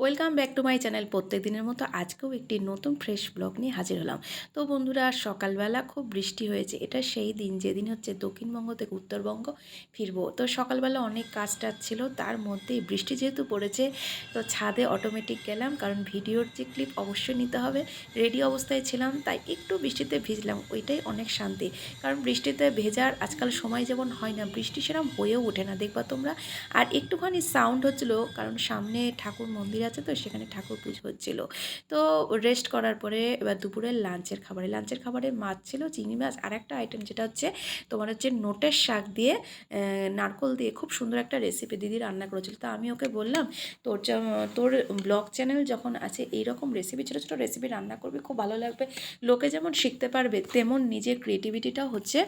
Welcome back to my channel প্রত্যেক দিনের মতো আজকেও একটি নতুন ফ্রেশ ব্লগ নিয়ে হাজির হলাম। তো বন্ধুরা, সকালবেলা খুব বৃষ্টি হয়েছে। এটা সেই দিন, যেদিন হচ্ছে দক্ষিণবঙ্গ থেকে উত্তরবঙ্গ ফিরবো। তো সকালবেলা অনেক কাজ টাজ ছিল, তার মধ্যেই বৃষ্টি যেহেতু পড়েছে, তো ছাদে অটোমেটিক গেলাম, কারণ ভিডিওর যে ক্লিপ অবশ্যই নিতে হবে। রেডি অবস্থায় ছিলাম, তাই একটু বৃষ্টিতে ভিজলাম, ওইটাই অনেক শান্তি। কারণ বৃষ্টিতে ভেজার আজকাল সময় যেমন হয় না, বৃষ্টি সেরকম হয়েও ওঠে না, দেখবা তোমরা। আর একটুখানি সাউন্ড হচ্ছিল, কারণ সামনে ঠাকুর মন্দির আছে তো সেখানে ঠাকুর পুজো হচ্ছিল। তো রেস্ট করার পরে এবার দুপুরের লাঞ্চের খাবারে লাঞ্চের খাবারে মাছ ছিল, চিংড়ি মাছ। আর একটা আইটেম যেটা হচ্ছে, তোমার হচ্ছে নোটের শাক দিয়ে নারকোল দিয়ে খুব সুন্দর একটা রেসিপি দিদি রান্না করেছিল। তো আমি ওকে বললাম, তোর তোর ব্লগ চ্যানেল যখন আছে, এইরকম রেসিপি ছোটো ছোটো রেসিপি রান্না করবি, খুব ভালো লাগবে। লোকে যেমন শিখতে পারবে, তেমন নিজের ক্রিয়েটিভিটিটা হচ্ছে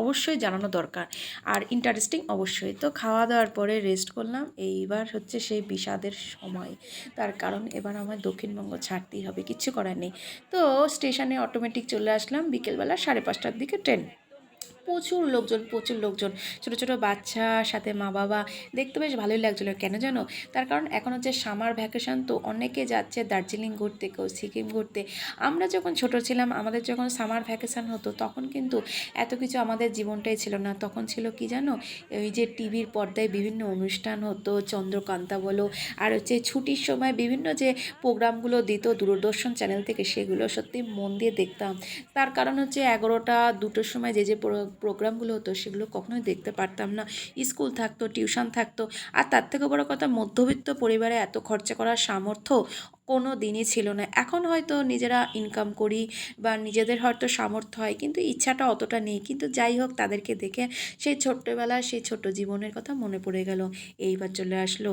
অবশ্যই জানানো দরকার। আর ইন্টারেস্টিং অবশ্যই। তো খাওয়া দাওয়ার পরে রেস্ট করলাম। এইবার হচ্ছে সেই বিষাদের সময়। তার কারণ এবার আমার দক্ষিণবঙ্গ ছাড়তেই হবে, কিচ্ছু করার নেই। তো স্টেশনে অটোমেটিক চলে আসলাম, বিকেলবেলা সাড়ে পাঁচটার দিকে ট্রেন। প্রচুর লোকজন প্রচুর লোকজন। ছোটো ছোটো বাচ্চা, সাথে মা বাবা। দেখতে বেশ ভালোই লাগছিল। কেন জানো? তার কারণ এখন হচ্ছে সামার ভ্যাকেশন তো অনেকে যাচ্ছে দার্জিলিং ঘুরতে, কেউ সিকিম ঘুরতে। আমরা যখন ছোট ছিলাম, আমাদের যখন সামার ভ্যাকেশন হতো, তখন কিন্তু এত কিছু আমাদের জীবনটাই ছিল না। তখন ছিল কি জানো? ওই যে টিভির পর্দায় বিভিন্ন অনুষ্ঠান হতো, চন্দ্রকান্তা বলো, আর হচ্ছে ছুটির সময় বিভিন্ন যে প্রোগ্রামগুলো দিত, দূরদর্শন চ্যানেল থেকে, সেগুলো সত্যি মন দিয়ে দেখতাম। তার কারণ হচ্ছে এগারোটা, দুটোর সময় যে যে প্রোগ্রামগুলো হতো, সেগুলো কখনোই দেখতে পারতাম না। স্কুল থাকতো, টিউশন থাকতো, আর তার থেকে বড় কথা মধ্যবিত্ত পরিবারে এত খরচা করার সামর্থ্য কোনো দিনই ছিল না। এখন হয়তো নিজেরা ইনকাম করি বা নিজেদের হয়তো সামর্থ্য হয়, কিন্তু ইচ্ছাটা অতটা নেই। কিন্তু যাই হোক, তাদেরকে দেখে সেই ছোট্টবেলার সেই ছোট্ট জীবনের কথা মনে পড়ে গেল। এইবার চলে আসলো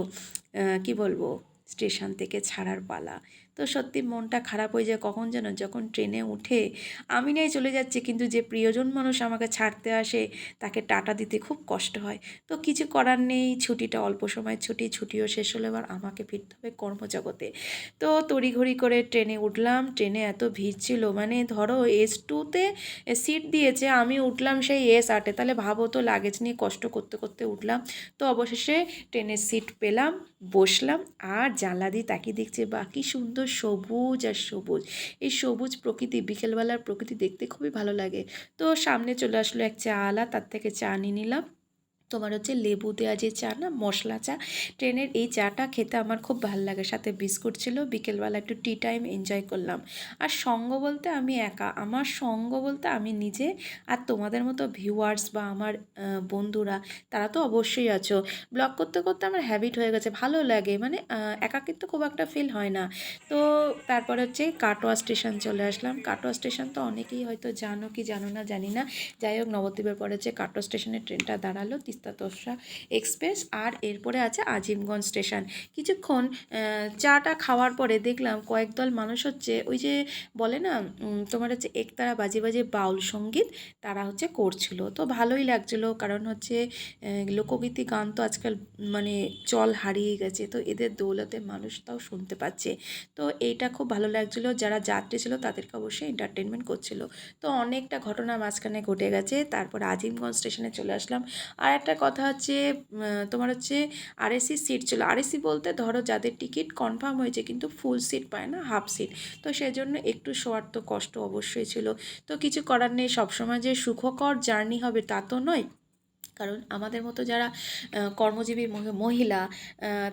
কি বলব, স্টেশন থেকে ছাড়ার পালা। তো সত্যি মনটা খারাপ হয়ে যায় কখন যেন যখন ট্রেনে উঠে আমি নাই চলে যাচ্ছি, কিন্তু যে প্রিয়জন মানুষ আমাকে ছাড়তে আসে তাকে টাটা দিতে খুব কষ্ট হয়। তো কিছু করার নেই, ছুটিটা অল্প সময় ছুটি, ছুটিও শেষ হলে এবার আমাকে ফিরতে হবে কর্মজগতে। তো তড়িঘড়ি করে ট্রেনে উঠলাম, ট্রেনে এত ভিড় ছিল মানে ধরো এস টুতে সিট দিয়েছে, আমি উঠলাম সেই এস আটে, তাহলে ভাবো তো লাগেজ নিয়ে কষ্ট করতে করতে উঠলাম। তো অবশেষে ট্রেনের সিট পেলাম বসলাম আর জানলা দিয়ে তাকিয়ে দেখছি বাকি সুন্দর সবুজ আর সবুজ। এই সবুজ প্রকৃতি, বিকেলবেলার প্রকৃতি দেখতে খুবই ভালো লাগে। তো সামনে চলে আসলো এক চা আলা তার থেকে চা নিয়ে নিলাম। তোমার হচ্ছে লেবু দেওয়া যে চা না, মশলা চা, ট্রেনের এই চাটা খেতে আমার খুব ভালো লাগে। সাথে বিস্কুট ছিল, বিকেলবেলা একটু টি টাইম এনজয় করলাম। আর সঙ্গ বলতে আমি একা, আমার সঙ্গ বলতে আমি নিজে আর তোমাদের মতো ভিউয়ার্স বা আমার বন্ধুরা, তারা তো অবশ্যই আছো। ব্লগ করতে করতে আমার হ্যাবিট হয়ে গেছে, ভালো লাগে। মানে একাকিত্ব খুব একটা ফিল হয় না। তো তারপর হচ্ছে কাটোয়া স্টেশন চলে আসলাম। কাটোয়া স্টেশন তো অনেকেই হয়তো জানো কি জানো না জানি না। যাই হোক, নবদ্বীপের পরে হচ্ছে কাটোয়া স্টেশনে ট্রেনটা দাঁড়াল। তিস্তা তোসরা এক্সপ্রেস আর এরপরে আছে আজিমগঞ্জ স্টেশন। কিছুক্ষণ চাটা খাওয়ার পরে দেখলাম কয়েকদল মানুষ হচ্ছে ওই যে বলে না তোমার হচ্ছে একতারা বাজে বাজে বাউল সংগীত তারা হচ্ছে করছিল। তো ভালোই লাগছিল কারণ হচ্ছে লোকগীতি গান তো আজকাল মানে চল হারিয়ে গেছে, তো এদের দৌলতে মানুষ তাও শুনতে পাচ্ছে। তো এইটা খুব ভালো লাগছিল, যারা যাত্রী ছিল তাদেরকে অবশ্যই এন্টারটেনমেন্ট করছিল। তো অনেকটা ঘটনা মাঝখানে ঘটে গেছে, তারপর আজিমগঞ্জ স্টেশনে চলে আসলাম। আর একটা কথা হচ্ছে তোমার হচ্ছে আরএসি সিট ছিল। আরএসি বলতে ধরো যাদের টিকিট কনফার্ম হয়েছে কিন্তু ফুল সিট পায় না হাফ সিট তো সেজন্য একটু শোয়ার তো কষ্ট অবশ্যই ছিল। তো কিছু করার নেই। সবসময় যে সুখকর জার্নি হবে তা তো নয়। কারণ আমাদের মতো যারা কর্মজীবী মহি- মহিলা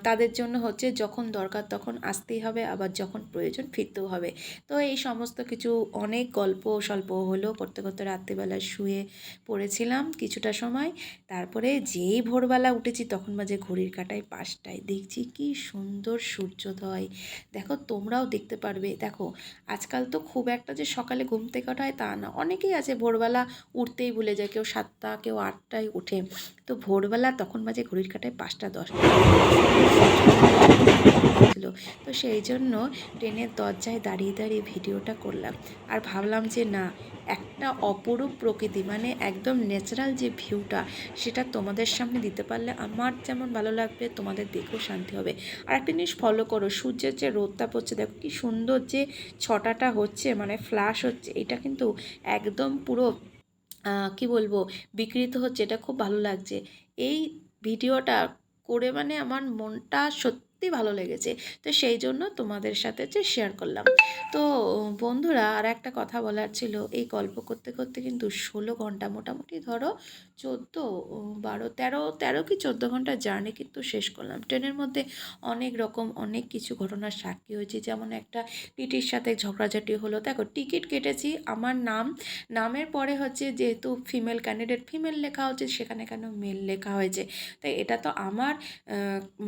তাদের জন্য হচ্ছে যখন দরকার তখন আসতেই হবে, আবার যখন প্রয়োজন ফিরতেও হবে। তো এই সমস্ত কিছু অনেক গল্প স্বল্প হলো করতে করতে রাত্রিবেলা শুয়ে পড়েছিলাম কিছুটা সময়, তারপরে যেই ভোরবেলা উঠেছি তখন বাজে ঘড়ির কাটায় পাঁচটায় দেখছি কি সুন্দর সূর্যোদয়। দেখো তোমরাও দেখতে পারবে। দেখো আজকাল তো খুব একটা যে সকালে ঘুম থেকে ওঠা তা না। অনেকেই আছে ভোরবেলা উঠতেই ভুলে যায়। কেউ সাতটা, কেউ আটটায় উঠে তো ভোরবেলা তখন বাজে ঘড়ির কাটায় পাঁচটা দশ। ছিল। তো সেই জন্য ট্রেনের দরজায় দাঁড়িয়ে দাঁড়িয়ে ভিডিওটা করলাম। আর ভাবলাম যে না, একটা অপরূপ প্রকৃতি মানে একদম ন্যাচারাল যে ভিউটা সেটা তোমাদের সামনে দিতে পারলে আমার যেমন ভালো লাগবে, তোমাদের দেখেও শান্তি হবে। আর একটা জিনিস ফলো করো, সূর্যের যে রোদটা পড়ছে, দেখো কি সুন্দর যে ছটাটা হচ্ছে মানে ফ্ল্যাশ হচ্ছে, এটা কিন্তু একদম পুরো কি বলব? বিকৃত হচ্ছে, এটা খুব ভালো লাগছে। এই ভিডিওটা করে মানে আমার মনটা সত্যি সত্যি ভালো লেগেছে। তো সেই জন্য তোমাদের সাথে হচ্ছে শেয়ার করলাম। তো বন্ধুরা, আর একটা কথা বলার ছিল, এই গল্প করতে করতে কিন্তু ষোলো ঘণ্টা মোটামুটি ধরো চোদ্দ বারো, তেরো তেরো কি চোদ্দ ঘণ্টা জার্নি কিন্তু শেষ করলাম। ট্রেনের মধ্যে অনেক রকম অনেক কিছু ঘটনার সাক্ষী হয়েছে। যেমন একটা টিটির সাথে ঝগড়াঝাটি হলো। দেখো, টিকিট কেটেছি। আমার নাম, নামের পরে হচ্ছে যেহেতু ফিমেল ক্যান্ডিডেট ফিমেল লেখা হচ্ছে, সেখানে কেন মেল লেখা হয়েছে? তাই এটা তো আমার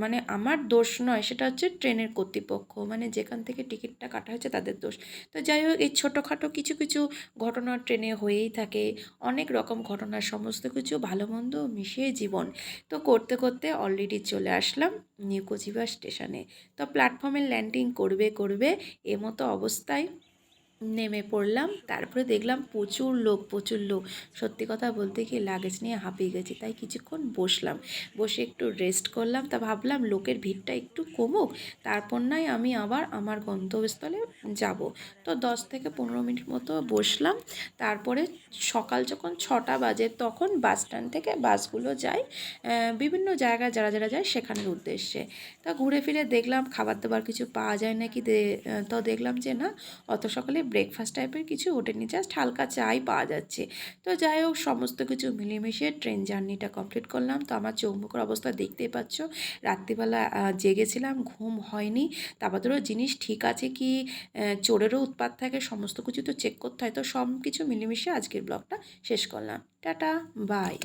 মানে আমার দোষ নয়, সেটা হচ্ছে ট্রেনের কর্তৃপক্ষ। মানে যেখান থেকে টিকিটটা কাটা হয়েছে তাদের দোষ। তো যাই হোক, এই ছোটোখাটো কিছু কিছু ঘটনা ট্রেনে হয়েই থাকে। অনেক রকম ঘটনা, সমস্ত কিছু ভালো মন্দ মিশিয়ে জীবন। তো করতে করতে অলরেডি চলে আসলাম নিউ কোচিবা স্টেশনে। তো প্ল্যাটফর্মে ল্যান্ডিং করবে করবে, এমতো অবস্থায় নেমে পড়লাম, তারপরে দেখলাম প্রচুর লোক প্রচুর লোক। সত্যি কথা বলতে কি লাগেজ নিয়ে হাঁপিয়ে গেছি, তাই কিছুক্ষণ বসলাম। বসে একটু রেস্ট করলাম, তা ভাবলাম লোকের ভিড়টা একটু কমুক, তারপর নয় আমি আবার আমার গন্তব্যস্থলে যাব। তো দশ থেকে পনেরো মিনিট মতো বসলাম, তারপরে সকাল যখন ছটা বাজে তখন বাস স্ট্যান্ড থেকে বাসগুলো যায় বিভিন্ন জায়গায় যারা যারা যায় সেখানের উদ্দেশ্যে। তা ঘুরে ফিরে দেখলাম, খাবার দাবার কিছু পাওয়া যায় নাকি তো দেখলাম যে না, অত সকালে ব্রেকফাস্ট টাইপের কিছু ওঠেনি জাস্ট হালকা চাই পাওয়া যাচ্ছে। তো যাই হোক, সমস্ত কিছু মিলেমিশে ট্রেন জার্নিটা কমপ্লিট করলাম। তো আমার চোখ মুখের অবস্থা দেখতেই পাচ্ছ। রাত্রিবেলা জেগেছিলাম, ঘুম হয়নি। তারপরেও জিনিস ঠিক আছে কি চোরেরও উৎপাত থাকে, সমস্ত কিছু তো চেক করতে হয়। তো সব কিছু মিলেমিশে আজকের ব্লগটা শেষ করলাম। Tata bye